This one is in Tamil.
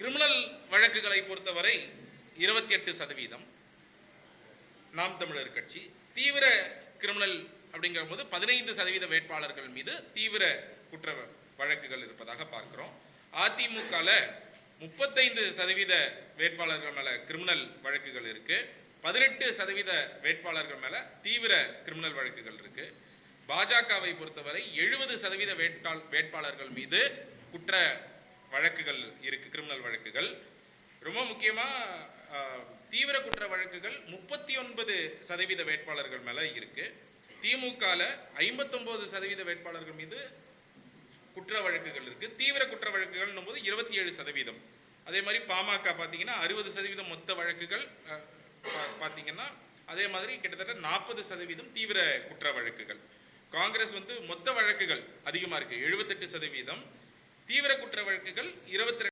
கிரிமினல் வழக்குகளை பொறுத்தவரை இருபத்தி எட்டு சதவீதம் நாம் தமிழர் கட்சி. தீவிர கிரிமினல் அப்படிங்கிற போது பதினைந்து சதவீத வேட்பாளர்கள் மீது தீவிர குற்ற வழக்குகள் இருப்பதாக பார்க்கிறோம். அதிமுகவில் முப்பத்தைந்து சதவீத வேட்பாளர்கள் மேலே கிரிமினல் வழக்குகள் இருக்குது பதினெட்டு சதவீத வேட்பாளர்கள் மேலே தீவிர கிரிமினல் வழக்குகள் இருக்குது பாஜகவை பொறுத்தவரை எழுபது சதவீத வேட்பாள் வேட்பாளர்கள் மீது குற்ற வழக்குகள் இருக்கு கிரிமினல் வழக்குகள். ரொம்ப முக்கியமாக தீவிர குற்ற வழக்குகள் முப்பத்தி ஒன்பது சதவீத வேட்பாளர்கள் மேலே இருக்கு. திமுகவில் ஐம்பத்தொம்போது சதவீத வேட்பாளர்கள் மீது குற்ற வழக்குகள் இருக்கு. தீவிர குற்ற வழக்குகள்னும் போது இருபத்தி ஏழு சதவீதம். அதே மாதிரி பாமக பார்த்தீங்கன்னா அறுபது சதவீதம் மொத்த வழக்குகள் பா- பார்த்தீங்கன்னா அதே மாதிரி கிட்டத்தட்ட நாற்பது சதவீதம் தீவிர குற்ற வழக்குகள். காங்கிரஸ் வந்து மொத்த வழக்குகள் அதிகமாக இருக்கு. எழுபத்தெட்டு சதவீதம். தீவிர குற்ற வழக்குகள் இருபத்தி